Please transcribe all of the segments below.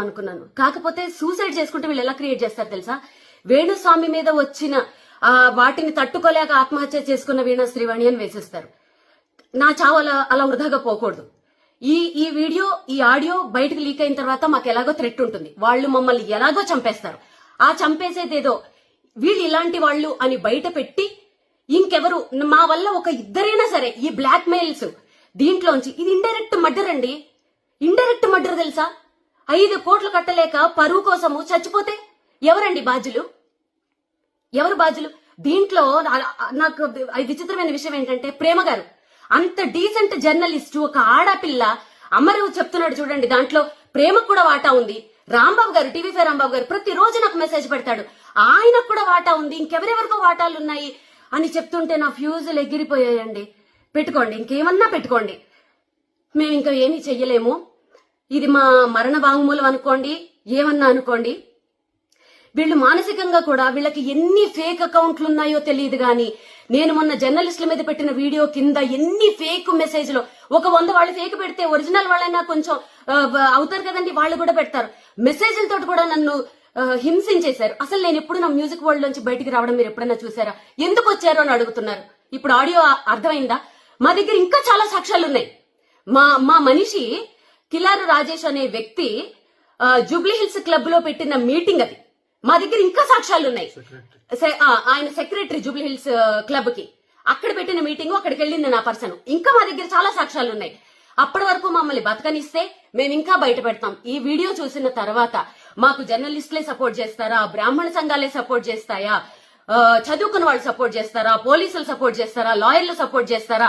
అనుకున్నాను. కాకపోతే సూసైడ్ చేసుకుంటే వీళ్ళు ఎలా క్రియేట్ చేస్తారు తెలుసా? వేణుస్వామి మీద వచ్చిన ఆ వాటిని తట్టుకోలేక ఆత్మహత్య చేసుకున్న వీణ శ్రీవాణి అని వేసేస్తారు. నా చావు అలా అలా వృధాగా పోకూడదు. ఈ ఈ వీడియో ఈ ఆడియో బయటకు లీక్ అయిన తర్వాత మాకు ఎలాగో థ్రెట్ ఉంటుంది. వాళ్ళు మమ్మల్ని ఎలాగో చంపేస్తారు. ఆ చంపేసేది ఏదో వీళ్ళు ఇలాంటి వాళ్ళు అని బయట పెట్టి ఇంకెవరు మా వల్ల ఒక ఇద్దరైనా సరే ఈ బ్లాక్ మెయిల్స్ దీంట్లోంచి. ఇది ఇండైరెక్ట్ మర్డర్ అండి. ఇండైరెక్ట్ మర్డర్ తెలుసా? ఐదు కోట్లు కట్టలేక పరువు కోసము చచ్చిపోతే ఎవరండి బాధ్యులు? ఎవరు బాధ్యులు? దీంట్లో నా- నాకు విచిత్రమైన విషయం ఏంటంటే ప్రేమ గారు. అంత డీసెంట్ జర్నలిస్ట్ ఒక ఆడపిల్ల అమరు చెప్తున్నాడు చూడండి దాంట్లో. ప్రేమకు కూడా వాటా ఉంది. రాంబాబు గారు టీవీ ఫైవ్ రాంబాబు గారు ప్రతిరోజు నాకు మెసేజ్ పెడతాడు. ఆయనకు కూడా వాటా ఉంది. ఇంకెవరెవరికో వాటాలు ఉన్నాయి అని చెప్తుంటే నా ఫ్యూజులు ఎగిరిపోయాయండి. పెట్టుకోండి ఇంకేమన్నా పెట్టుకోండి. మేము ఇంకా ఏమీ చెయ్యలేము. ఇది మా మరణ వాంగ్మూలం అనుకోండి ఏమన్నా అనుకోండి. వీళ్ళు మానసికంగా కూడా వీళ్ళకి ఎన్ని ఫేక్ అకౌంట్లు ఉన్నాయో తెలియదు గాని నేను మొన్న జర్నలిస్టుల మీద పెట్టిన వీడియో కింద ఎన్ని ఫేక్ మెసేజ్లు ఒక వంద వాళ్ళు ఫేక్ పెడితే ఒరిజినల్ వాళ్ళైనా కొంచెం అవుతారు కదండి వాళ్ళు కూడా పెడతారు. మెసేజ్లతో కూడా నన్ను హింసించేశారు. అసలు నేను ఎప్పుడు నా మ్యూజిక్ వరల్డ్ నుంచి బయటికి రావడం మీరు ఎప్పుడైనా చూసారా ఎందుకు వచ్చారో అని అడుగుతున్నారు. ఇప్పుడు ఆడియో అర్థమైందా? మా దగ్గర ఇంకా చాలా సాక్ష్యాలు ఉన్నాయి. మా మా మనిషి కిలారు రాజేష్ అనే వ్యక్తి జూబ్లీ హిల్స్ క్లబ్లో పెట్టిన మీటింగ్ అది. మా దగ్గర ఇంకా సాక్ష్యాలు ఉన్నాయి ఆయన సెక్రటరీ జూబ్లీ హిల్స్ క్లబ్కి అక్కడ పెట్టిన మీటింగ్ అక్కడికి వెళ్ళింది నా పర్సన్. ఇంకా మా దగ్గర చాలా సాక్ష్యాలు ఉన్నాయి అప్పటి వరకు మమ్మల్ని బతకనిస్తే మేము ఇంకా బయట పెడతాం. ఈ వీడియో చూసిన తర్వాత మాకు జర్నలిస్టులే సపోర్ట్ చేస్తారా? బ్రాహ్మణ సంఘాలే సపోర్ట్ చేస్తాయా? చదువుకున్న వాళ్ళు సపోర్ట్ చేస్తారా? పోలీసులు సపోర్ట్ చేస్తారా? లాయర్లు సపోర్ట్ చేస్తారా?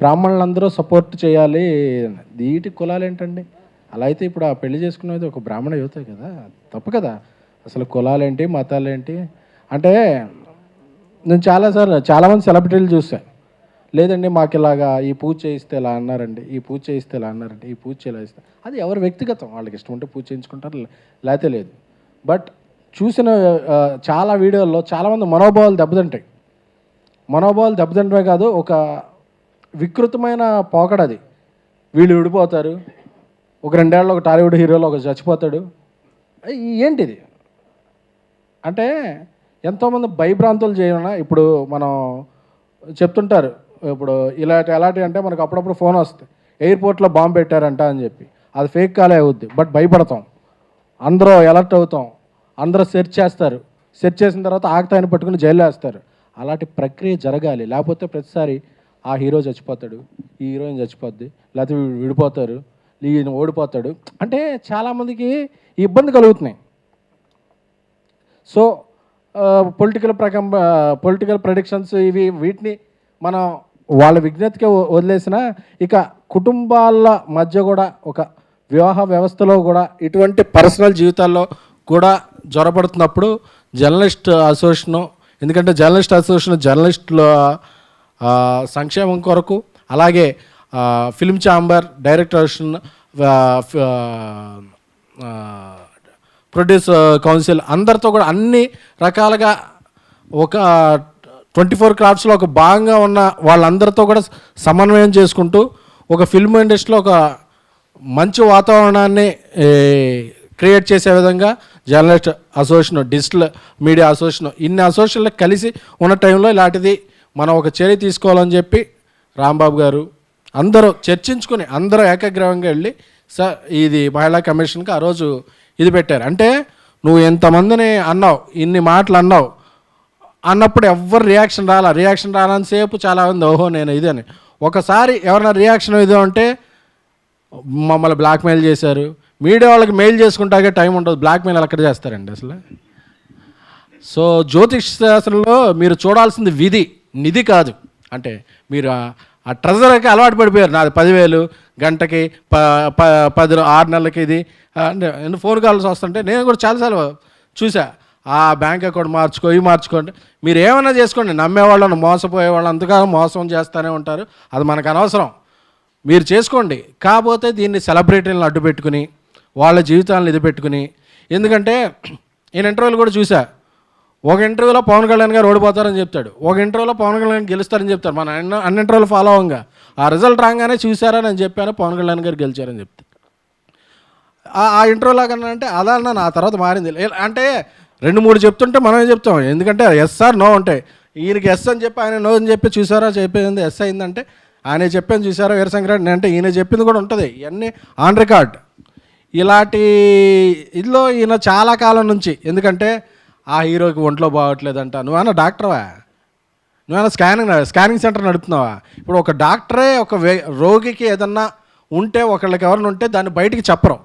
బ్రాహ్మణులందరూ సపోర్ట్ చేయాలి. దీటి కులాలు ఏంటండి? అలా అయితే ఇప్పుడు ఆ పెళ్ళి చేసుకునేది ఒక బ్రాహ్మణ యువతే కదా? తప్పు కదా? అసలు కులాలేంటి మతాలేంటి? అంటే నేను చాలాసార్లు చాలామంది సెలబ్రిటీలు చూశాను లేదండి మాకు ఇలాగా ఈ పూజ చేయిస్తే ఇలా అన్నారండి ఈ పూజ చేయిస్తే ఇలా అన్నారండి ఈ పూజ ఇలా ఇస్తే అది ఎవరి వ్యక్తిగతం వాళ్ళకి ఇష్టం ఉంటే పూజ చేయించుకుంటారు లేకపోతే లేదు. బట్ చూసిన చాలా వీడియోల్లో చాలామంది మనోభావాలు దెబ్బతింటాయి. మనోభావాలు దెబ్బతింటమే కాదు ఒక వికృతమైన పోకడ అది. వీళ్ళు విడిపోతారు. ఒక రెండేళ్ళు ఒక టాలీవుడ్ హీరోలో ఒక చచ్చిపోతాడు. ఏంటిది? అంటే ఎంతోమంది భయభ్రాంతులు చేయడం ఇప్పుడు మనం చెప్తుంటారు. ఇప్పుడు ఇలాంటి ఎలాంటి అంటే మనకు అప్పుడప్పుడు ఫోన్ వస్తాయి. ఎయిర్పోర్ట్లో బాంబు పెట్టారంట అని చెప్పి. అది ఫేక్ కాలే అవుద్ది. బట్ భయపడతాం. అందరూ అలర్ట్ అవుతాం. అందరూ సెర్చ్ చేస్తారు. సెర్చ్ చేసిన తర్వాత ఆగతాయని పట్టుకుని జైలు వేస్తారు. అలాంటి ప్రక్రియ జరగాలి. లేకపోతే ప్రతిసారి ఆ హీరో చచ్చిపోతాడు ఈ హీరోయిన్ చచ్చిపోద్ది లేకపోతే విడిపోతారు ఈయన ఓడిపోతాడు. అంటే చాలామందికి ఇబ్బంది కలుగుతున్నాయి. సో పొలిటికల్ ప్రకం పొలిటికల్ ప్రొడిక్షన్స్ ఇవి వీటిని మనం వాళ్ళ విజ్ఞతకే వదిలేసిన ఇక కుటుంబాల మధ్య కూడా ఒక వివాహ వ్యవస్థలో కూడా ఇటువంటి పర్సనల్ జీవితాల్లో కూడా జ్వరపడుతున్నప్పుడు జర్నలిస్ట్ అసోసియేషను ఎందుకంటే జర్నలిస్ట్ అసోసియేషన్ జర్నలిస్టుల సంక్షేమం కొరకు అలాగే film chamber director produce council అందరితో కూడా అన్ని రకాలుగా ఒక ట్వంటీ ఫోర్ క్రాఫ్ట్స్లో ఒక భాగంగా ఉన్న వాళ్ళందరితో కూడా సమన్వయం చేసుకుంటూ ఒక ఫిల్మ్ ఇండస్ట్రీలో ఒక మంచి వాతావరణాన్ని క్రియేట్ చేసే విధంగా journalist association digital media association ఇన్ని అసోసియేషన్లు కలిసి ఉన్న టైంలో ఇలాంటిది మనం ఒక చర్య తీసుకోవాలని చెప్పి రాంబాబు గారు అందరూ చర్చించుకుని అందరూ ఏకగ్రహంగా వెళ్ళి సార్ ఇది మహిళా కమిషన్కి ఆ రోజు ఇది పెట్టారు. అంటే నువ్వు ఎంతమందిని అన్నావు ఇన్ని మాటలు అన్నావు అన్నప్పుడు ఎవ్వరు రియాక్షన్ రాలా. రియాక్షన్ రానంతసేపు చాలా ఉంది ఓహో నేను ఇది అని. ఒకసారి ఎవరైనా రియాక్షన్ ఇది అంటే మమ్మల్ని బ్లాక్మెయిల్ చేశారు. మీడియా వాళ్ళకి మెయిల్ చేసుకుంటాకే టైం ఉంటుంది బ్లాక్మెయిల్ ఎక్కడ చేస్తారండి అసలు? సో జ్యోతిష్ శాస్త్రంలో మీరు చూడాల్సింది విధి. నిధి కాదు. అంటే మీరు ఆ- ఆ ట్రెజర్కి అలవాటు పడిపోయారు. నాది పదివేలు గంటకి ప ప- పది ఆరు నెలలకి ఇది. అంటే ఫోన్ కాల్స్ వస్తుంటే నేను కూడా చాలాసార్లు చూసా ఆ బ్యాంక్ అకౌంట్ మార్చుకో ఇవి మార్చుకోండి మీరు ఏమైనా చేసుకోండి. నమ్మేవాళ్ళను మోసపోయే వాళ్ళు మోసం చేస్తూనే ఉంటారు. అది మనకు అనవసరం. మీరు చేసుకోండి. కాకపోతే దీన్ని సెలబ్రిటీలను అడ్డు పెట్టుకుని వాళ్ళ జీవితాలను ఇది పెట్టుకుని ఎందుకంటే నేను ఇంటర్వ్యూలు కూడా చూసా ఒక ఇంటర్వ్యూలో పవన్ కళ్యాణ్ గారు ఓడిపోతారని చెప్తాడు. ఒక ఇంటర్వ్యూలో పవన్ కళ్యాణ్ గెలుస్తారని చెప్తారు. మన అన్న అన్ని ఇంటర్వ్యూలు ఫాలో అవ్వంగా. ఆ రిజల్ట్ రాగానే చూశారా నేను చెప్పాను పవన్ కళ్యాణ్ గారు గెలిచారని చెప్తాను ఆ- ఇంటర్వ్యూలో కన్నా అంటే అలా నా తర్వాత మారింది. అంటే రెండు మూడు చెప్తుంటే మనమే చెప్తాం? ఎందుకంటే ఎస్ఆర్ నో ఉంటాయి ఈయనకి ఎస్ అని చెప్పి ఆయన నో అని చెప్పి చూసారా? చెప్పేది ఎస్ అయిందంటే ఆయన చెప్పాను చూసారా వీరశంకరెడ్డి అంటే ఈయన చెప్పింది కూడా ఉంటుంది. ఇవన్నీ ఆన్ రికార్డ్ ఇలాంటి ఇదిలో ఈయన చాలా కాలం నుంచి ఎందుకంటే ఆ హీరోకి ఒంట్లో బాగోట్లేదంట. నువ్వన్నా డాక్టర్వా? నువ్వేనా స్కానింగ్ స్కానింగ్ సెంటర్ నడుపుతున్నావా? ఇప్పుడు ఒక డాక్టరే ఒక వే- రోగికి ఏదన్నా ఉంటే ఒకళ్ళకి ఎవరైనా ఉంటే దాన్ని బయటికి చెప్పరు.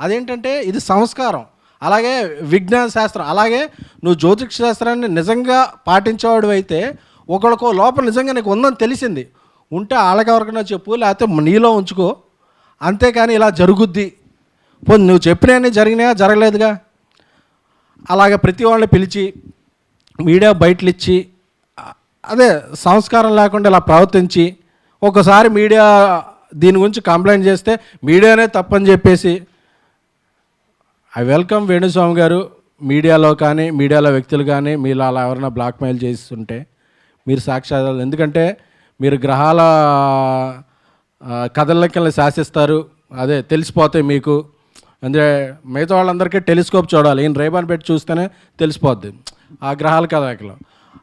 అదేంటంటే ఇది సంస్కారం. అలాగే విజ్ఞాన శాస్త్రం. అలాగే నువ్వు జ్యోతిష శాస్త్రాన్ని నిజంగా పాటించేవాడు అయితే ఒకళ్ళకో లోపల నిజంగా నీకు ఉందని తెలిసింది. ఉంటే వాళ్ళకి చెప్పు లేకపోతే నీలో ఉంచుకో. అంతేకాని ఇలా జరుగుద్ది. పో నువ్వు చెప్పినవన్నీ జరిగినాయా? జరగలేదుగా? అలాగే ప్రతి వాళ్ళని పిలిచి మీడియా బయటలు ఇచ్చి అదే సంస్కారం లేకుండా ఇలా ప్రవర్తించి ఒకసారి మీడియా దీని గురించి కంప్లైంట్ చేస్తే మీడియానే తప్పని చెప్పేసి ఐ వెల్కమ్ వేణుస్వామి గారు మీడియాలో కానీ మీడియాలో వ్యక్తులు కానీ మీరు అలా ఎవరైనా బ్లాక్మెయిల్ చేస్తుంటే మీరు సాక్ష్యాలు ఎందుకంటే మీరు గ్రహాల ఆ, కదలికల్ని శాసిస్తారు. అదే తెలిసిపోతాయి మీకు. అంటే మిగతా వాళ్ళందరికీ టెలిస్కోప్ చూడాలి. ఈయన రేబాన్ పెట్టి చూస్తేనే తెలిసిపోద్ది. ఆ గ్రహాల కదలికలు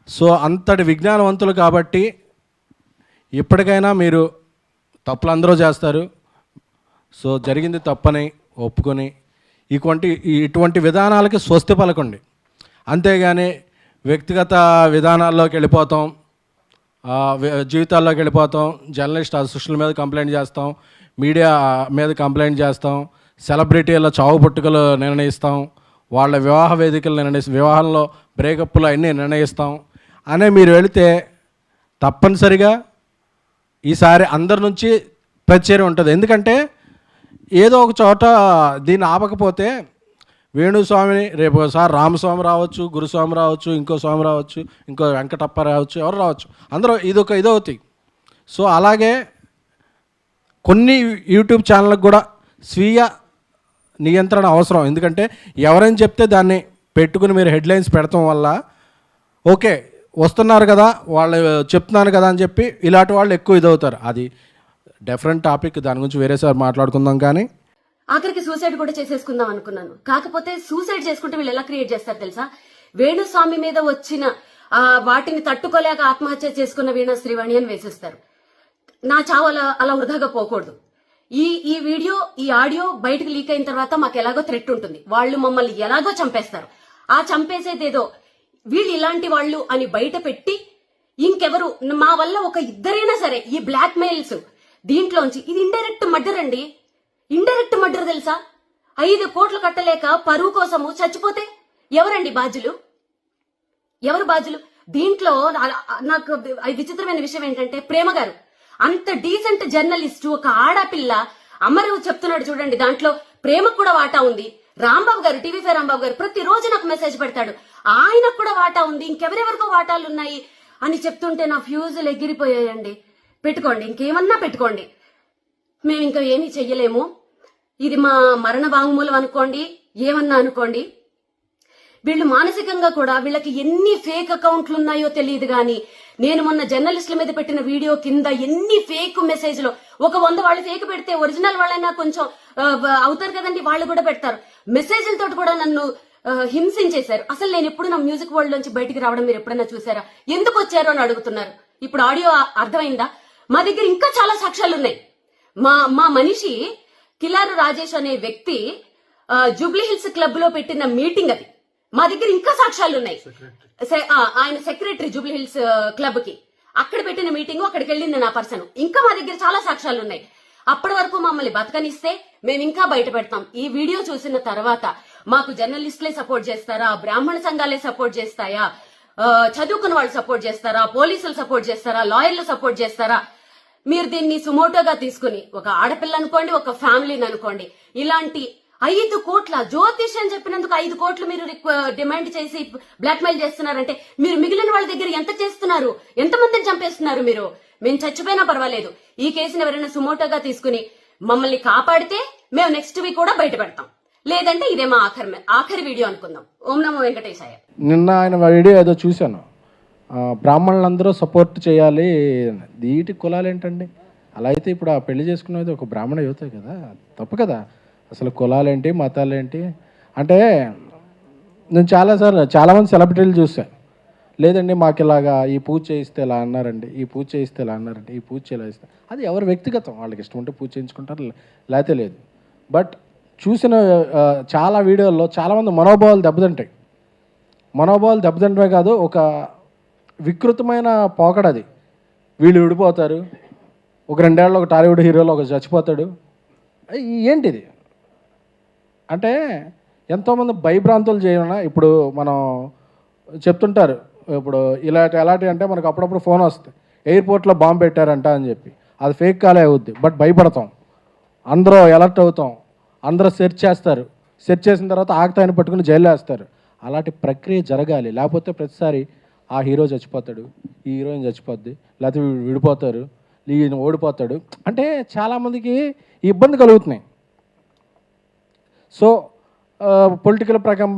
సో అంతటి విజ్ఞానవంతులు కాబట్టి ఇప్పటికైనా మీరు తప్పులు అందరూ చేస్తారు. సో జరిగింది తప్పని ఒప్పుకొని ఇటువంటి ఇటువంటి విధానాలకి స్వస్తి పలకండి. అంతేగాని వ్యక్తిగత విధానాల్లోకి వెళ్ళిపోతాం. జీవితాల్లోకి వెళ్ళిపోతాం. జర్నలిస్ట్ అసోసియేషన్ల మీద కంప్లైంట్ చేస్తాం. మీడియా మీద కంప్లైంట్ చేస్తాం. సెలబ్రిటీల చావు పుట్టుకలు నిర్ణయిస్తాం. వాళ్ళ వివాహ వేదికలు నిర్ణయిస్తాం. వివాహంలో బ్రేకప్లు అన్నీ నిర్ణయిస్తాం. అనే మీరు వెళితే తప్పనిసరిగా ఈసారి అందరి నుంచి ప్రతిచర్య ఉంటుంది. ఎందుకంటే ఏదో ఒక చోట దీన్ని ఆపకపోతే వేణుస్వామిని రేపు ఒకసారి రామస్వామి రావచ్చు గురుస్వామి రావచ్చు ఇంకో స్వామి రావచ్చు ఇంకో వెంకటప్ప రావచ్చు ఎవరు రావచ్చు. అందరూ ఇదొక ఇదవుతాయి సో అలాగే కొన్ని యూట్యూబ్ ఛానళ్ళకు కూడా స్వీయ నియంత్రణ అవసరం. ఎందుకంటే ఎవరైనా చెప్తే దాన్ని పెట్టుకుని మీరు హెడ్లైన్స్ పెడతాం వల్ల ఓకే వస్తున్నారు కదా వాళ్ళు చెప్తున్నాను కదా అని చెప్పి ఇలాంటి వాళ్ళు ఎక్కువ ఇదవుతారు. అది డిఫరెంట్ టాపిక్. దాని గురించి వేరేసారి మాట్లాడుకుందాం కానీ. ఆఖరికి సూసైడ్ కూడా చేసేసుకుందాం అనుకున్నాను. కాకపోతే సూసైడ్ చేసుకుంటే వీళ్ళు ఎలా క్రియేట్ చేస్తారు తెలుసా? వేణుస్వామి మీద వచ్చిన ఆ వాటిని తట్టుకోలేక ఆత్మహత్య చేసుకున్న వీణ శ్రీవాణి అని వేసేస్తారు. నా చావు అలా అలా వృధాగా పోకూడదు. ఈ ఈ వీడియో ఈ ఆడియో బయటకు లీక్ అయిన తర్వాత మాకు ఎలాగో థ్రెట్ ఉంటుంది. వాళ్ళు మమ్మల్ని ఎలాగో చంపేస్తారు. ఆ చంపేసేదేదో వీళ్ళు ఇలాంటి వాళ్ళు అని బయట పెట్టి ఇంకెవరు మా వల్ల ఒక ఇద్దరైనా సరే ఈ బ్లాక్ మెయిల్స్ దీంట్లోంచి ఇది ఇండైరెక్ట్ మర్డర్ అండి. ఇండైరెక్ట్ మర్డర్ తెలుసా? ఐదు కోట్లు కట్టలేక పరువు కోసము చచ్చిపోతే ఎవరండి బాధ్యులు? ఎవరు బాధ్యులు? దీంట్లో నా- నాకు విచిత్రమైన విషయం ఏంటంటే ప్రేమ గారు. అంత డీసెంట్ జర్నలిస్ట్ ఒక ఆడపిల్ల. అమరు చెప్తున్నాడు చూడండి దాంట్లో ప్రేమకు కూడా వాటా ఉంది. రాంబాబు గారు టీవీ ఫైవ్ రాంబాబు గారు ప్రతిరోజు నాకు మెసేజ్ పెడతాడు. ఆయనకు కూడా వాటా ఉంది ఇంకెవరెవరికో వాటాలు ఉన్నాయి అని చెప్తుంటే నా ఫ్యూజులు ఎగిరిపోయాయండి. పెట్టుకోండి ఇంకేమన్నా పెట్టుకోండి. మేము ఇంకా ఏమీ చెయ్యలేము. ఇది మా మరణ వాంగ్మూలం అనుకోండి ఏమన్నా అనుకోండి. వీళ్ళు మానసికంగా కూడా వీళ్ళకి ఎన్ని ఫేక్ అకౌంట్లు ఉన్నాయో తెలియదు కానీ నేను మొన్న జర్నలిస్టుల మీద పెట్టిన వీడియో కింద ఎన్ని ఫేక్ మెసేజ్లు? ఒక వంద వాళ్ళు ఫేక్ పెడితే ఒరిజినల్ వాళ్ళైనా కొంచెం అవుతారు కదండి వాళ్ళు కూడా పెడతారు. మెసేజ్లతో కూడా నన్ను హింసించేశారు. అసలు నేను ఎప్పుడు నా మ్యూజిక్ వరల్డ్ నుంచి బయటికి రావడం మీరు ఎప్పుడైనా చూసారా ఎందుకు వచ్చారు అని అడుగుతున్నారు. ఇప్పుడు ఆడియో అర్థమైందా? మా దగ్గర ఇంకా చాలా సాక్ష్యాలు ఉన్నాయి. మా మా మనిషి కిలారు రాజేష్ అనే వ్యక్తి జూబ్లీ హిల్స్ క్లబ్లో పెట్టిన మీటింగ్ అది. మా దగ్గర ఇంకా సాక్ష్యాలు ఉన్నాయి ఆయన సెక్రటరీ జూబ్లీ హిల్స్ క్లబ్కి. అక్కడ పెట్టిన మీటింగ్ అక్కడికి వెళ్ళింది నా పర్సన్ ఇంకా మా దగ్గర చాలా సాక్ష్యాలు ఉన్నాయి అప్పటి వరకు మమ్మల్ని బతకనిస్తే మేము ఇంకా బయట పెడతాం. ఈ వీడియో చూసిన తర్వాత మాకు జర్నలిస్టులే సపోర్ట్ చేస్తారా? బ్రాహ్మణ సంఘాలే సపోర్ట్ చేస్తాయా? చదువుకున్న వాళ్ళు సపోర్ట్ చేస్తారా? పోలీసులు సపోర్ట్ చేస్తారా? లాయర్లు సపోర్ట్ చేస్తారా? మీరు దీన్ని సుమోటోగా తీసుకుని ఒక ఆడపిల్ల అనుకోండి ఒక ఫ్యామిలీని అనుకోండి. ఇలాంటి ఐదు కోట్ల జ్యోతిష్యం చెప్పినందుకు ఐదు కోట్లు మీరు డిమాండ్ uh, చేసి బ్లాక్ మెయిల్ చేస్తున్నారంటే మీరు మిగిలిన వాళ్ళ దగ్గర ఎంత చేస్తున్నారు? ఎంత మందిని చంపేస్తున్నారు మీరు? మేము చచ్చిపోయినా పర్వాలేదు. ఈ కేసుని ఎవరైనా సుమోటోగా తీసుకుని మమ్మల్ని కాపాడితే మేము నెక్స్ట్ వీక్ కూడా బయట పెడతాం. లేదంటే ఇదే మా ఆఖరి ఆఖరి వీడియో అనుకుందాం. ఓం నమో వెంకటేశాయ. నిన్న ఆయన వీడియో ఏదో చూశాను. బ్రాహ్మణులందరూ సపోర్ట్ చేయాలి. వీటి కులాలు ఏంటండి అలా అయితే ఇప్పుడు ఆ పెళ్ళి చేసుకునేది ఒక బ్రాహ్మణ యువతే కదా? తప్పు కదా? అసలు కులాలేంటి మతాలేంటి? అంటే నేను చాలాసార్లు చాలామంది సెలబ్రిటీలు చూసాను లేదండి మాకు ఇలాగా ఈ పూజ చేయిస్తే ఇలా అన్నారండి ఈ పూజ చేయిస్తే ఇలా అన్నారండి ఈ పూజ ఇలా ఇస్తే అది ఎవరి వ్యక్తిగతం వాళ్ళకి ఇష్టం ఉంటే పూజ చేయించుకుంటారు లేకపోతే లేదు. బట్ చూసిన చాలా వీడియోల్లో చాలామంది మనోభావాలు దెబ్బతింటాయి. మనోభావాలు దెబ్బతింటమే కాదు ఒక వికృతమైన పోకడ అది. వీళ్ళు విడిపోతారు ఒక రెండేళ్ళు ఒక టాలీవుడ్ హీరోలో ఒక చచ్చిపోతాడు. ఏంటిది? అంటే ఎంతోమంది భయభ్రాంతులు చేయడం ఇప్పుడు మనం చెప్తుంటారు. ఇప్పుడు ఇలాంటి ఎలాంటి అంటే మనకు అప్పుడప్పుడు ఫోన్ వస్తుంది. ఎయిర్పోర్ట్లో బాంబు పెట్టారంట అని చెప్పి. అది ఫేక్ కాలే అవుద్ది. బట్ భయపడతాం. అందరూ అలర్ట్ అవుతాం. అందరూ సెర్చ్ చేస్తారు. సెర్చ్ చేసిన తర్వాత ఆగతాయని పట్టుకుని జైల్లో వేస్తారు. అలాంటి ప్రక్రియ జరగాలి. లేకపోతే ప్రతిసారి ఆ హీరో చచ్చిపోతాడు. ఈ హీరోయిన్ చచ్చిపోద్ది. లేకపోతే విడిపోతారు. ఈయన ఓడిపోతాడు. అంటే చాలామందికి ఇబ్బంది కలుగుతున్నాయి. సో పొలిటికల్ ప్రకం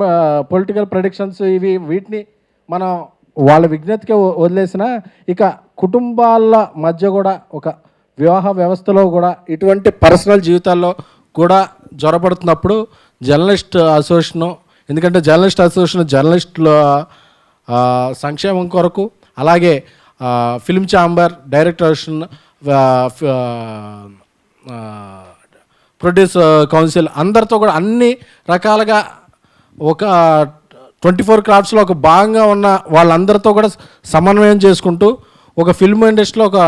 పొలిటికల్ ప్రొడిక్షన్స్ ఇవి వీటిని మనం వాళ్ళ విజ్ఞతకి వదిలేసిన ఇక కుటుంబాల మధ్య కూడా ఒక వివాహ వ్యవస్థలో కూడా ఇటువంటి పర్సనల్ జీవితాల్లో కూడా జ్వరపడుతున్నప్పుడు జర్నలిస్ట్ అసోసియేషన్ ఎందుకంటే జర్నలిస్ట్ అసోసియేషన్ జర్నలిస్టుల సంక్షేమం కొరకు అలాగే film chamber director association produce council అందరితో కూడా అన్ని రకాలుగా ఒక ట్వంటీ ఫోర్ క్రాఫ్ట్స్లో ఒక భాగంగా ఉన్న వాళ్ళందరితో కూడా సమన్వయం చేసుకుంటూ ఒక ఫిల్మ్ ఇండస్ట్రీలో ఒక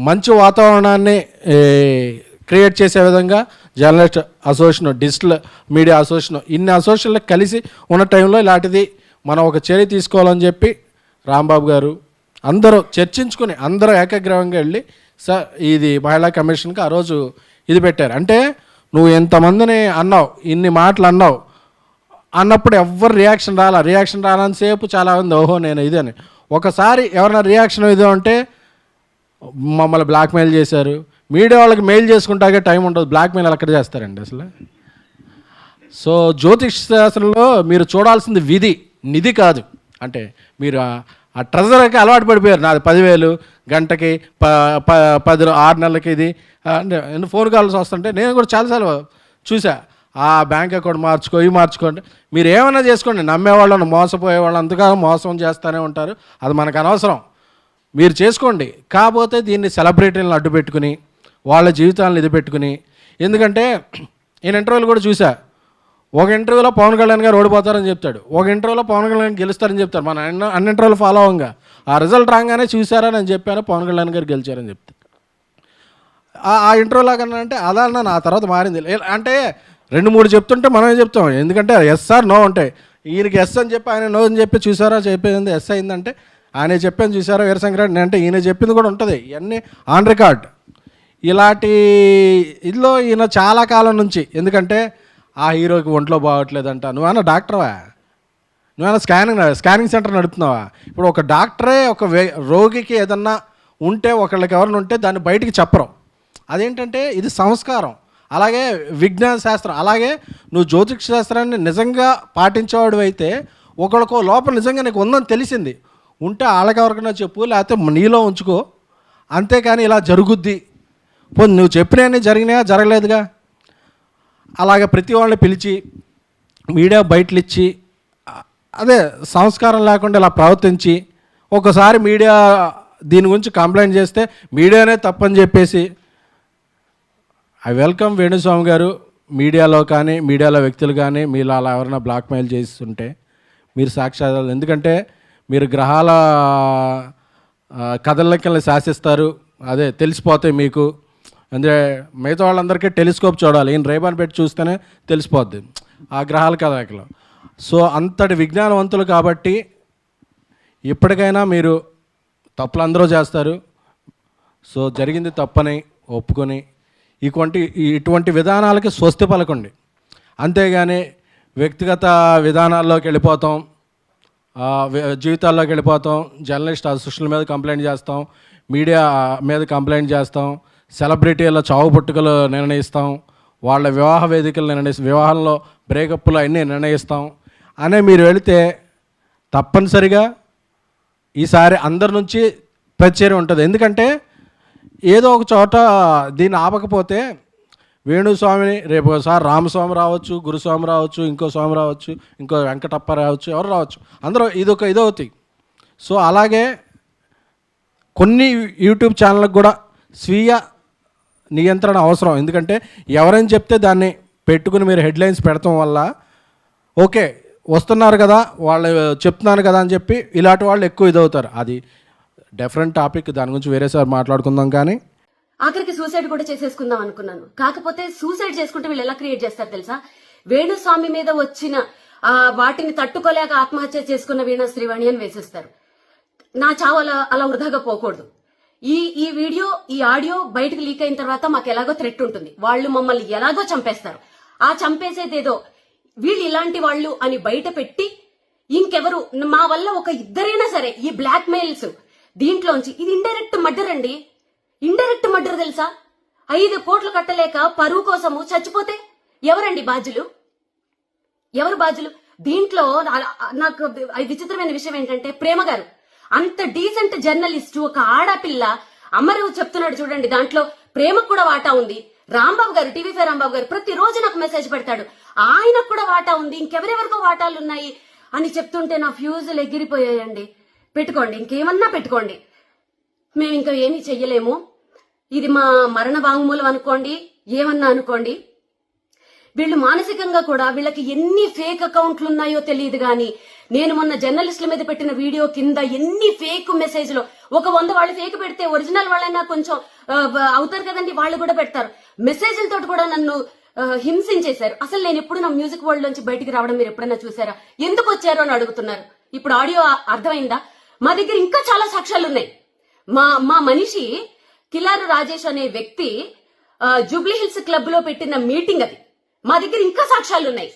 మంచి వాతావరణాన్ని క్రియేట్ చేసే విధంగా journalist association digital media association ఇన్ని అసోసియేషన్లు కలిసి ఉన్న టైంలో ఇలాంటిది మనం ఒక చర్య తీసుకోవాలని చెప్పి రాంబాబు గారు అందరూ చర్చించుకుని అందరూ ఏకాగ్రహంగా వెళ్ళి సార్ ఇది మహిళా కమిషన్కి ఆ రోజు ఇది పెట్టారు. అంటే నువ్వు ఎంతమందిని అన్నావు ఇన్ని మాటలు అన్నావు అన్నప్పుడు ఎవ్వరు రియాక్షన్ రాలా. రియాక్షన్ రాలని సేపు చాలా ఉంది ఓహో నేను ఇదని ఒకసారి ఎవరైనా రియాక్షన్ ఇది అంటే మమ్మల్ని బ్లాక్మెయిల్ చేశారు. మీడియా వాళ్ళకి మెయిల్ చేసుకుంటాకే టైం ఉండదు. బ్లాక్మెయిల్ ఎక్కడ చేస్తారండి అసలు? సో జ్యోతిష్ శాస్త్రంలో మీరు చూడాల్సింది విధి నిధి కాదు. అంటే మీరు ఆ- ఆ అలవాటు పడిపోయారు. నాది పదివేలు గంటకి ప ప పది ఆరు నెలలకి ఇది. ఎన్ని ఫోన్ కాల్స్ వస్తుంటే నేను కూడా చాలాసార్లు చూసా. ఆ బ్యాంక్ అకౌంట్ మార్చుకో ఇవి మార్చుకోండి మీరు ఏమైనా చేసుకోండి. నమ్మేవాళ్ళను మోసపోయేవాళ్ళు అంతగా మోసం చేస్తూనే ఉంటారు. అది మనకు అనవసరం. మీరు చేసుకోండి. కాకపోతే దీన్ని సెలబ్రిటీలను అడ్డు పెట్టుకుని వాళ్ళ జీవితాలను ఇది పెట్టుకుని. ఎందుకంటే నేను ఇంటర్వ్యూలు కూడా చూసా. ఒక ఇంటర్వ్యూలో పవన్ కళ్యాణ్ గారు ఓడిపోతారని చెప్తాడు. ఒక ఇంటర్వ్యూలో పవన్ కళ్యాణ్ గెలుస్తారని చెప్తారు. మన అన్న అన్ని ఇంటర్వ్యూలు ఫాలో అవ్వంగా. ఆ రిజల్ట్ రాగానే చూసారని నేను చెప్పాను పవన్ కళ్యాణ్ గారు గెలిచారని చెప్తాడు ఆ- ఇంటర్వ్యూలో కన్నా అంటే అలా నా తర్వాత మారింది. అంటే రెండు మూడు చెప్తుంటే మనమే చెప్తాం. ఎందుకంటే ఎస్ఆర్ నో ఉంటాయి ఈయనకి ఎస్ అని చెప్పి ఆయన నో అని చెప్పి చూసారా చెప్పేది ఎస్ అయిందంటే ఆయన చెప్పాను చూసారా సంక్రాంతి అంటే ఈయన చెప్పింది కూడా ఉంటుంది. ఇవన్నీ ఆన్ రికార్డ్ ఇలాంటి ఇదిలో ఈయన చాలా కాలం నుంచి ఎందుకంటే ఆ హీరోకి ఒంట్లో బాగోట్లేదంట. నువ్వేనా డాక్టర్వా? నువ్వేనా స్కానింగ్ స్కానింగ్ సెంటర్ నడుపుతున్నావా? ఇప్పుడు ఒక డాక్టరే ఒక రోగికి ఏదన్నా ఉంటే ఒకళ్ళకి ఎవరిని ఉంటే దాన్ని బయటికి చెప్పరు. అదేంటంటే ఇది సంస్కారం. అలాగే విజ్ఞాన శాస్త్రం. అలాగే నువ్వు జ్యోతిష శాస్త్రాన్ని నిజంగా పాటించేవాడు అయితే ఒకళ్ళకో లోపల నిజంగా నీకు ఉందని తెలిసింది. ఉంటే వాళ్ళకి ఎవరికైనా చెప్పు లేకపోతే నీలో ఉంచుకో. అంతేకాని ఇలా జరుగుద్ది. పోనీ నువ్వు చెప్పినవన్నీ జరిగినాయా? జరగలేదుగా? అలాగే ప్రతి వాళ్ళని పిలిచి మీడియా బయటలు ఇచ్చి అదే సంస్కారం లేకుండా ఇలా ప్రవర్తించి ఒకసారి మీడియా దీని గురించి కంప్లైంట్ చేస్తే మీడియానే తప్పని చెప్పేసి ఐ వెల్కమ్ వేణుస్వామి గారు మీడియాలో కానీ మీడియాలో వ్యక్తులు కానీ మీరు అలా ఎవరైనా బ్లాక్మెయిల్ చేస్తుంటే మీరు సాక్ష్యాలు ఎందుకంటే మీరు గ్రహాల కథలకి కదలికల్ని శాసిస్తారు అదే తెలిసిపోతాయి మీకు. అంటే మిగతా వాళ్ళందరికీ టెలిస్కోప్ చూడాలి. ఈయన రేబాన్ పెట్టి చూస్తేనే తెలిసిపోద్ది. ఆ గ్రహాల కదలికలు సో అంతటి విజ్ఞానవంతులు కాబట్టి ఇప్పటికైనా మీరు తప్పులు అందరూ చేస్తారు. సో జరిగింది తప్పని ఒప్పుకొని ఇటువంటి ఇటువంటి విధానాలకి స్వస్తి పలకండి. అంతేగాని వ్యక్తిగత విధానాల్లోకి వెళ్ళిపోతాం. జీవితాల్లోకి వెళ్ళిపోతాం. జర్నలిస్ట్ అసోసియేషన్ మీద కంప్లైంట్ చేస్తాం. మీడియా మీద కంప్లైంట్ చేస్తాం. సెలబ్రిటీల చావు పుట్టుకలు నిర్ణయిస్తాం. వాళ్ళ వివాహ వేదికలు నిర్ణయిస్తాం వివాహంలో బ్రేకప్లు అన్నీ నిర్ణయిస్తాం. అనే మీరు వెళితే తప్పనిసరిగా ఈసారి అందరి నుంచి ప్రచురం ఉంటుంది. ఎందుకంటే ఏదో ఒక చోట దీన్ని ఆపకపోతే వేణుస్వామిని రేపు ఒకసారి రామస్వామి రావచ్చు గురుస్వామి రావచ్చు ఇంకో స్వామి రావచ్చు ఇంకో వెంకటప్ప రావచ్చు ఎవరు రావచ్చు. అందరూ ఇదొక ఇదవుతాయి. సో అలాగే కొన్ని యూట్యూబ్ ఛానళ్ళకు కూడా స్వీయ నియంత్రణ అవసరం. ఎందుకంటే ఎవరైనా చెప్తే దాన్ని పెట్టుకుని మీరు హెడ్లైన్స్ పెడతాం వల్ల ఓకే వస్తున్నారు కదా వాళ్ళు చెప్తున్నాను కదా అని చెప్పి ఇలాంటి వాళ్ళు ఎక్కువ ఇదవుతారు. అది డిఫరెంట్ టాపిక్ దాని గురించి వేరే సార్ మాట్లాడుకుందాం కానీ. ఆఖరికి సూసైడ్ కూడా చేసేసుకుందాం అనుకున్నాను. కాకపోతే సూసైడ్ చేసుకుంటే వీళ్ళు ఎలా క్రియేట్ చేస్తారు తెలుసా? వేణుస్వామి మీద వచ్చిన వాటిని తట్టుకోలేక ఆత్మహత్య చేసుకున్న వీణ శ్రీవాణి అని వేసేస్తారు. నా చావు అలా అలా వృధాగా పోకూడదు. ఈ ఈ వీడియో ఈ ఆడియో బయటకు లీక్ అయిన తర్వాత మాకు ఎలాగో థ్రెట్ ఉంటుంది. వాళ్ళు మమ్మల్ని ఎలాగో చంపేస్తారు. ఆ చంపేసేదేదో వీళ్ళు ఇలాంటి వాళ్ళు అని బయట పెట్టి ఇంకెవరు మా వల్ల ఒక ఇద్దరైనా సరే ఈ బ్లాక్ మెయిల్స్ దీంట్లోంచి ఇది ఇండైరెక్ట్ మర్డర్ అండి. ఇండైరెక్ట్ మర్డర్ తెలుసా? ఐదు కోట్లు కట్టలేక పరువు కోసము చచ్చిపోతే ఎవరండి బాధ్యులు? ఎవరు బాధ్యులు? దీంట్లో నా- నాకు విచిత్రమైన విషయం ఏంటంటే ప్రేమ గారు. అంత డీసెంట్ జర్నలిస్ట్ ఒక ఆడపిల్ల అమరు చెప్తున్నాడు చూడండి దాంట్లో ప్రేమకు కూడా వాటా ఉంది. రాంబాబు గారు టీవీ ఫైవ్ రాంబాబు గారు ప్రతిరోజు నాకు మెసేజ్ పెడతాడు. ఆయనకు కూడా వాటా ఉంది ఇంకెవరెవరికో వాటాలు ఉన్నాయి అని చెప్తుంటే నా ఫ్యూజులు ఎగిరిపోయాయండి. పెట్టుకోండి ఇంకేమన్నా పెట్టుకోండి. మేము ఇంకా ఏమీ చెయ్యలేము. ఇది మా మరణ వాంగ్మూలం అనుకోండి ఏమన్నా అనుకోండి. వీళ్ళు మానసికంగా కూడా వీళ్ళకి ఎన్ని ఫేక్ అకౌంట్లు ఉన్నాయో తెలియదు కానీ నేను మొన్న జర్నలిస్టుల మీద పెట్టిన వీడియో కింద ఎన్ని ఫేక్ మెసేజ్లు? ఒక వంద వాళ్ళు ఫేక్ పెడితే ఒరిజినల్ వాళ్ళైనా కొంచెం అవుతారు కదండి వాళ్ళు కూడా పెడతారు. మెసేజ్లతో కూడా నన్ను హింసించేశారు. అసలు నేను ఎప్పుడు నా మ్యూజిక్ వరల్డ్ నుంచి బయటికి రావడం మీరు ఎప్పుడైనా చూసారా? ఎందుకు వచ్చారు అని అడుగుతున్నారు. ఇప్పుడు ఆడియో అర్థమైందా? మా దగ్గర ఇంకా చాలా సాక్ష్యాలు ఉన్నాయి. మా మా మనిషి కిలారు రాజేష్ అనే వ్యక్తి జూబ్లీ హిల్స్ క్లబ్లో పెట్టిన మీటింగ్ అది. మా దగ్గర ఇంకా సాక్ష్యాలు ఉన్నాయి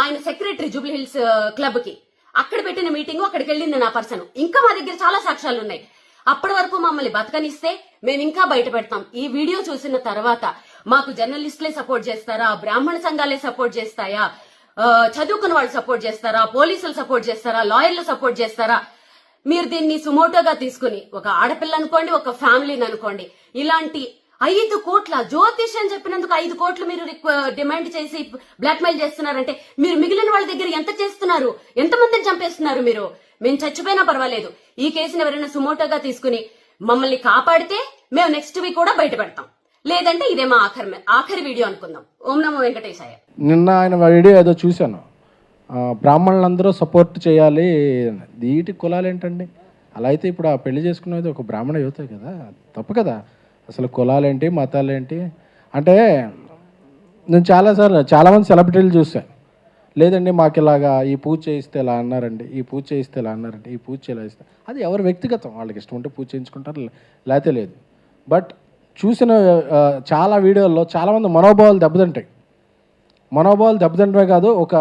ఆయన సెక్రటరీ జూబ్లీ హిల్స్ ఆ, క్లబ్కి. అక్కడ పెట్టిన మీటింగ్ అక్కడికి వెళ్ళింది నా పర్సన్ ఇంకా మా దగ్గర చాలా సాక్ష్యాలు ఉన్నాయి అప్పటి వరకు మమ్మల్ని బతకనిస్తే మేము ఇంకా బయట పెడతాం. ఈ వీడియో చూసిన తర్వాత మాకు జర్నలిస్టులే సపోర్ట్ చేస్తారా? బ్రాహ్మణ సంఘాలే సపోర్ట్ చేస్తాయా? చదువుకున్న వాళ్ళు సపోర్ట్ చేస్తారా? పోలీసులు సపోర్ట్ చేస్తారా? లాయర్లు సపోర్ట్ చేస్తారా? మీరు దీన్ని సుమోటోగా తీసుకుని ఒక ఆడపిల్ల అనుకోండి ఒక ఫ్యామిలీని అనుకోండి. ఇలాంటి ఐదు కోట్ల జ్యోతిష్ అని చెప్పినందుకు ఐదు కోట్లు మీరు డిమాండ్ చేసి బ్లాక్ మెయిల్ చేస్తున్నారంటే మీరు మిగిలిన వాళ్ళ దగ్గర ఎంత చేస్తున్నారు? ఎంత మందిని చంపేస్తున్నారు మీరు? మేము చచ్చిపోయినా పర్వాలేదు. ఈ కేసుని ఎవరైనా సుమోటోగా తీసుకుని మమ్మల్ని కాపాడితే మేము నెక్స్ట్ వీక్ కూడా బయటపెడతాం. లేదంటే ఇదే మా ఆఖరి ఆఖరి వీడియో అనుకుందాం. ఓం నమో వెంకటేశాయ. నిన్న ఆయన వీడియో ఏదో చూశాను. బ్రాహ్మణులందరూ సపోర్ట్ చేయాలి. వీటి కులాలు ఏంటండి అలా అయితే ఇప్పుడు ఆ పెళ్ళి చేసుకునేది ఒక బ్రాహ్మణ యువతే కదా? తప్పు కదా? అసలు కులాలేంటి మతాలేంటి? అంటే నేను చాలాసార్లు చాలామంది సెలబ్రిటీలు చూశాను లేదండి మాకు ఇలాగా ఈ పూజ చేయిస్తే ఇలా అన్నారండి ఈ పూజ చేయిస్తే ఇలా అన్నారండి ఈ పూజ ఇలా ఇస్తే అది ఎవరి వ్యక్తిగతం? వాళ్ళకి ఇష్టం ఉంటే పూజ చేయించుకుంటారు లేకపోతే లేదు. బట్ చూసిన చాలా వీడియోల్లో చాలామంది మనోభావాలు దెబ్బతింటాయి. మనోభావాలు దెబ్బతింటమే కాదు ఒక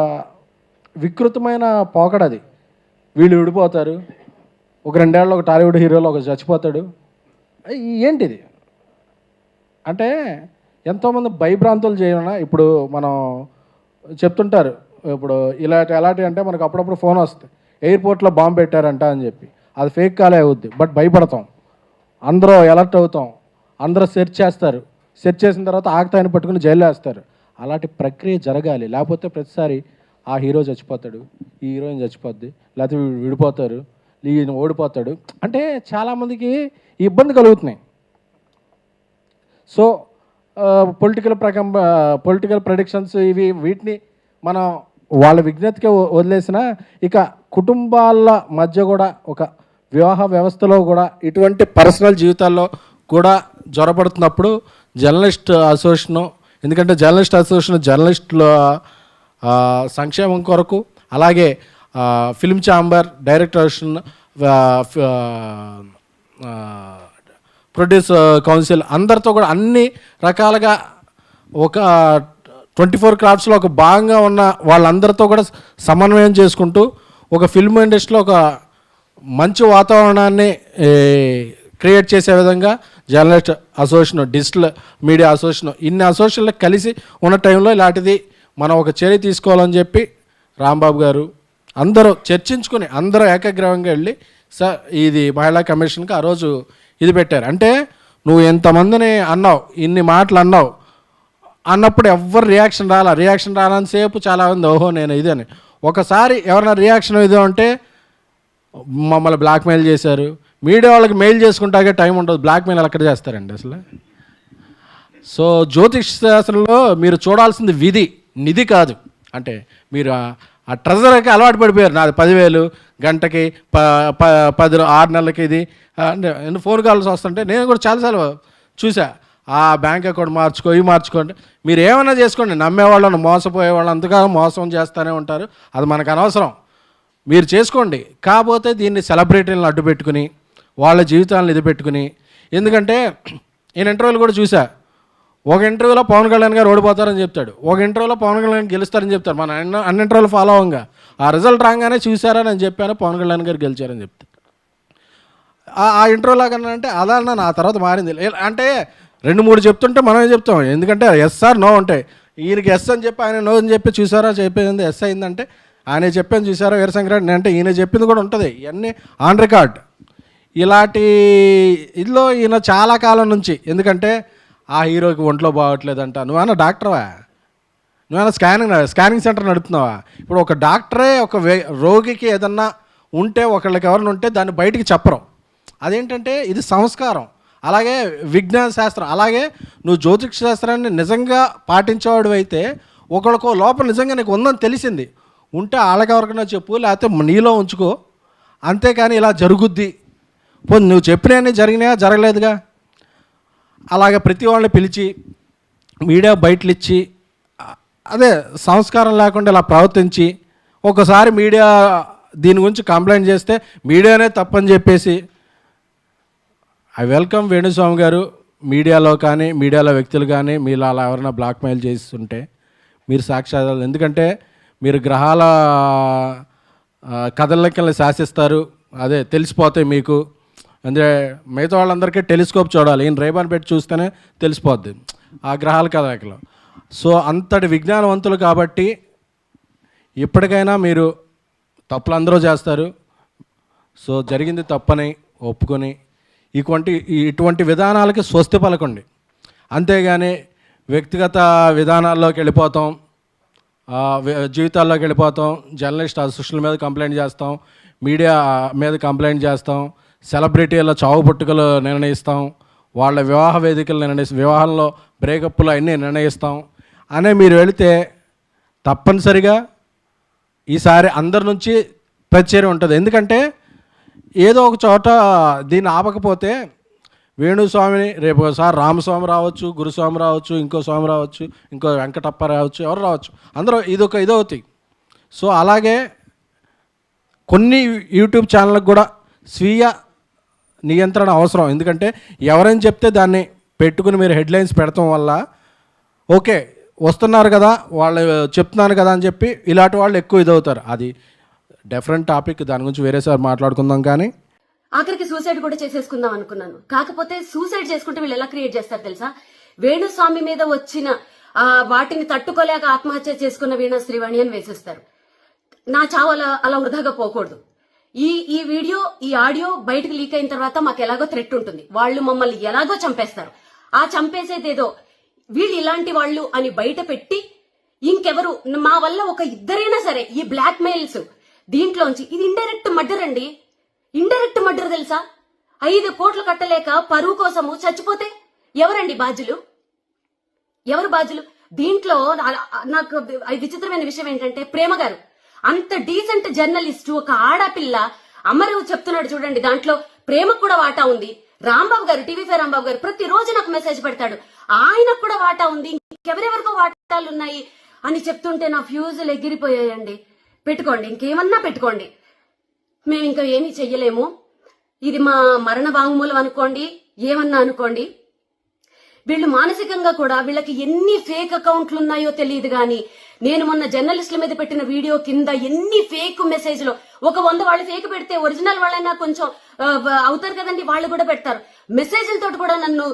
వికృతమైన పోకడది వీళ్ళు విడిపోతారు ఒక రెండేళ్ళు ఒక టాలీవుడ్ హీరోలో ఒక చచ్చిపోతాడు. ఏంటిది? అంటే ఎంతోమంది భయభ్రాంతులు చేయడం ఇప్పుడు మనం చెప్తుంటారు ఇప్పుడు ఇలాంటి ఎలాంటి అంటే మనకు అప్పుడప్పుడు ఫోన్ వస్తుంది ఎయిర్పోర్ట్లో బాంబు పెట్టారంట అని చెప్పి. అది ఫేక్ కాలే అవుద్ది బట్ భయపడతాం. అందరూ అలర్ట్ అవుతాం. అందరూ సెర్చ్ చేస్తారు. సెర్చ్ చేసిన తర్వాత ఆగతాయని పట్టుకుని జైల్లో వేస్తారు. అలాంటి ప్రక్రియ జరగాలి. లేకపోతే ప్రతిసారి ఆ హీరో చచ్చిపోతాడు ఈ హీరోయిన్ చచ్చిపోద్ది లేకపోతే విడిపోతారు ఈయన ఓడిపోతాడు. అంటే చాలామందికి ఇబ్బంది కలుగుతున్నాయి. సో పొలిటికల్ ప్రకం పొలిటికల్ ప్రొడిక్షన్స్ ఇవి వీటిని మనం వాళ్ళ విజ్ఞతకే వదిలేసిన ఇక కుటుంబాల మధ్య కూడా ఒక వివాహ వ్యవస్థలో కూడా ఇటువంటి పర్సనల్ జీవితాల్లో కూడా జ్వరపడుతున్నప్పుడు జర్నలిస్ట్ అసోసియేషను ఎందుకంటే జర్నలిస్ట్ అసోసియేషన్ జర్నలిస్టుల సంక్షేమం కొరకు అలాగే film chamber director association produce council అందరితో కూడా అన్ని రకాలుగా ఒక ట్వంటీ ఫోర్ క్రాఫ్ట్స్లో ఒక భాగంగా ఉన్న వాళ్ళందరితో కూడా సమన్వయం చేసుకుంటూ ఒక ఫిల్మ్ ఇండస్ట్రీలో ఒక మంచి వాతావరణాన్ని క్రియేట్ చేసే విధంగా journalist association digital media association ఇన్ని అసోసియేషన్లు కలిసి ఉన్న టైంలో ఇలాంటిది మనం ఒక చర్య తీసుకోవాలని చెప్పి రాంబాబు గారు అందరూ చర్చించుకుని అందరూ ఏకగ్రహంగా వెళ్ళి సార్ ఇది మహిళా కమిషన్కి ఆ రోజు ఇది పెట్టారు. అంటే నువ్వు ఎంతమందిని అన్నావు ఇన్ని మాటలు అన్నావు అన్నప్పుడు ఎవ్వరు రియాక్షన్ రాలా. రియాక్షన్ రాలని సేపు చాలా ఉంది ఓహో నేను ఇది అని. ఒకసారి ఎవరైనా రియాక్షన్ ఇది అంటే మమ్మల్ని బ్లాక్మెయిల్ చేశారు. మీడియా వాళ్ళకి మెయిల్ చేసుకుంటాకే టైం ఉండదు. బ్లాక్మెయిల్ ఎక్కడ చేస్తారండి అసలు? సో జ్యోతిష్ శాస్త్రంలో మీరు చూడాల్సింది విధి నిధి కాదు. అంటే మీరు ఆ- ఆ ట్రెజర్కి అలవాటు పడిపోయారు. నాది పదివేలు గంటకి ప ప పది ఆరు నెలలకి ఇది. ఎన్ని ఫోన్ కాల్స్ వస్తుంటే నేను కూడా చాలాసార్లు చూసా ఆ బ్యాంక్ అకౌంట్ మార్చుకో ఇవి మార్చుకోండి మీరు ఏమైనా చేసుకోండి. నమ్మేవాళ్ళని మోసపోయే వాళ్ళు అంతగా మోసం చేస్తూనే ఉంటారు. అది మనకు అనవసరం. మీరు చేసుకోండి. కాకపోతే దీన్ని సెలబ్రిటీలను అడ్డు పెట్టుకుని వాళ్ళ జీవితాలను ఇది పెట్టుకుని ఎందుకంటే నేను ఇంటర్వ్యూలు కూడా చూసా ఒక ఇంటర్వ్యూలో పవన్ కళ్యాణ్ గారు ఓడిపోతారని చెప్తాడు. ఒక ఇంటర్వ్యూలో పవన్ కళ్యాణ్ గెలుస్తారని చెప్తారు మన అన్ని అన్ని ఇంటర్వ్యూలు ఫాలో అవ్వంగా. ఆ రిజల్ట్ రాగానే చూసారా నేను చెప్పాను పవన్ కళ్యాణ్ గారు గెలిచారని చెప్తాను ఆ- ఇంటర్వ్యూలో కన్నా అంటే అదన్నా నా తర్వాత మారింది. అంటే రెండు మూడు చెప్తుంటే మనమే చెప్తాం. ఎందుకంటే ఎస్ఆర్ నో ఉంటాయి. ఈయనకి ఎస్ అని చెప్పి ఆయన నో అని చెప్పి చూసారా? చెప్పేది ఎస్ అయిందంటే ఆయన చెప్పాను చూసారా? వీరసంక్రాంతి అంటే ఈయన చెప్పింది కూడా ఉంటుంది. ఇవన్నీ ఆన్ రికార్డ్ ఇలాంటి ఇదిలో ఈయన చాలా కాలం నుంచి ఎందుకంటే ఆ హీరోకి ఒంట్లో బాగట్లేదంట. నువ్వేనా డాక్టర్వా? నువ్వేనా స్కానింగ్ స్కానింగ్ సెంటర్ నడుపుతున్నావా? ఇప్పుడు ఒక డాక్టరే ఒక రోగికి ఏదన్నా ఉంటే ఒకళ్ళకి ఎవరైనా ఉంటే దాన్ని బయటికి చెప్పరు. అదేంటంటే ఇది సంస్కారం. అలాగే విజ్ఞాన శాస్త్రం. అలాగే నువ్వు జ్యోతిష్ శాస్త్రాన్ని నిజంగా పాటించేవాడు అయితే ఒకళ్ళకో లోపల నిజంగా నీకు ఉందని తెలిసింది. ఉంటే వాళ్ళకి ఎవరికైనా చెప్పు లేకపోతే నీలో ఉంచుకో. అంతేకాని ఇలా జరుగుద్ది. పో నువ్వు చెప్పినవన్నీ జరిగినాయా? జరగలేదుగా? అలాగే ప్రతి వాళ్ళని పిలిచి మీడియా బయటలు ఇచ్చి అదే సంస్కారం లేకుండా ఇలా ప్రవర్తించి ఒకసారి మీడియా దీని గురించి కంప్లైంట్ చేస్తే మీడియానే తప్పని చెప్పేసి ఐ వెల్కమ్ వేణుస్వామి గారు మీడియాలో కానీ మీడియాలో వ్యక్తులు కానీ మీరు అలా ఎవరైనా బ్లాక్మెయిల్ చేస్తుంటే మీరు సాక్ష్యాలు ఎందుకంటే మీరు గ్రహాల ఆ, కదలికల్ని శాసిస్తారు అదే తెలిసిపోతాయి మీకు. అంటే మిగతా వాళ్ళందరికీ టెలిస్కోప్ చూడాలి. ఈయన రేబాన్ పెట్టి చూస్తేనే తెలిసిపోద్ది. ఆ గ్రహాల కదలికలు సో అంతటి విజ్ఞానవంతులు కాబట్టి ఇప్పటికైనా మీరు తప్పులు అందరూ చేస్తారు. సో జరిగింది తప్పని ఒప్పుకొని ఇటువంటి ఇటువంటి విధానాలకి స్వస్తి పలకండి. అంతేగాని వ్యక్తిగత విధానాల్లోకి వెళ్ళిపోతాం. జీవితాల్లోకి వెళ్ళిపోతాం. జర్నలిస్ట్ అసోసియేషన్ మీద కంప్లైంట్ చేస్తాం. మీడియా మీద కంప్లైంట్ చేస్తాం. సెలబ్రిటీల చావు పుట్టుకలు నిర్ణయిస్తాం. వాళ్ళ వివాహ వేదికలు నిర్ణయిస్తాం. వివాహంలో బ్రేకప్లు అన్నీ నిర్ణయిస్తాం. అనే మీరు వెళితే తప్పనిసరిగా ఈసారి అందరి నుంచి ప్రతిచర్య ఉంటుంది. ఎందుకంటే ఏదో ఒక చోట దీన్ని ఆపకపోతే వేణుస్వామిని రేపు ఒకసారి రామస్వామి రావచ్చు గురుస్వామి రావచ్చు ఇంకో స్వామి రావచ్చు ఇంకో వెంకటప్ప రావచ్చు ఎవరు రావచ్చు. అందరూ ఇదొక ఇదవుతాయి సో అలాగే కొన్ని యూట్యూబ్ ఛానళ్ళకు కూడా స్వీయ నియంత్రణ అవసరం. ఎందుకంటే ఎవరైనా చెప్తే దాన్ని పెట్టుకుని మీరు హెడ్లైన్స్ పెడతాం వల్ల ఓకే వస్తున్నారు కదా వాళ్ళు చెప్తున్నాను కదా అని చెప్పి ఇలాంటి వాళ్ళు ఎక్కువ ఇదవుతారు. అది డిఫరెంట్ టాపిక్ దాని గురించి వేరేసారి మాట్లాడుకుందాం కానీ. ఆఖరికి సూసైడ్ కూడా చేసేసుకుందాం అనుకున్నాను. కాకపోతే సూసైడ్ చేసుకుంటే వీళ్ళు ఎలా క్రియేట్ చేస్తారు తెలుసా? వేణుస్వామి మీద వచ్చిన ఆ వాటిని తట్టుకోలేక ఆత్మహత్య చేసుకున్న వీణ శ్రీవాణి అని వేసేస్తారు. నా చావు అలా అలా వృధాగా పోకూడదు. ఈ ఈ వీడియో ఈ ఆడియో బయటకు లీక్ అయిన తర్వాత మాకు ఎలాగో థ్రెట్ ఉంటుంది. వాళ్ళు మమ్మల్ని ఎలాగో చంపేస్తారు. ఆ చంపేసేదేదో వీళ్ళు ఇలాంటి వాళ్ళు అని బయట పెట్టి ఇంకెవరు మా వల్ల ఒక ఇద్దరైనా సరే ఈ బ్లాక్ మెయిల్స్ దీంట్లోంచి ఇది ఇండైరెక్ట్ మర్డర్ అండి. ఇండైరెక్ట్ మర్డర్ తెలుసా? ఐదు కోట్లు కట్టలేక పరువు కోసము చచ్చిపోతే ఎవరండి బాధ్యులు? ఎవరు బాధ్యులు? దీంట్లో నా- నాకు విచిత్రమైన విషయం ఏంటంటే ప్రేమ గారు. అంత డీసెంట్ జర్నలిస్ట్ ఒక ఆడపిల్ల అమరు చెప్తున్నాడు చూడండి దాంట్లో. ప్రేమకు కూడా వాటా ఉంది. రాంబాబు గారు టీవీ ఫైవ్ రాంబాబు గారు ప్రతిరోజు నాకు మెసేజ్ పెడతాడు. ఆయనకు కూడా వాటా ఉంది. ఇంకెవరెవరికో వాటాలు ఉన్నాయి అని చెప్తుంటే నా ఫ్యూజులు ఎగిరిపోయాయండి. పెట్టుకోండి ఇంకేమన్నా పెట్టుకోండి. మేము ఇంకా ఏమీ చెయ్యలేము. ఇది మా మరణ వాంగ్మూలం అనుకోండి ఏమన్నా అనుకోండి. వీళ్ళు మానసికంగా కూడా వీళ్ళకి ఎన్ని ఫేక్ అకౌంట్లు ఉన్నాయో తెలియదు కానీ నేను మొన్న జర్నలిస్టుల మీద పెట్టిన వీడియో కింద ఎన్ని ఫేక్ మెసేజ్లు? ఒక వంద వాళ్ళు ఫేక్ పెడితే ఒరిజినల్ వాళ్ళైనా కొంచెం అవుతారు కదండి వాళ్ళు కూడా పెడతారు. మెసేజ్లతో కూడా నన్ను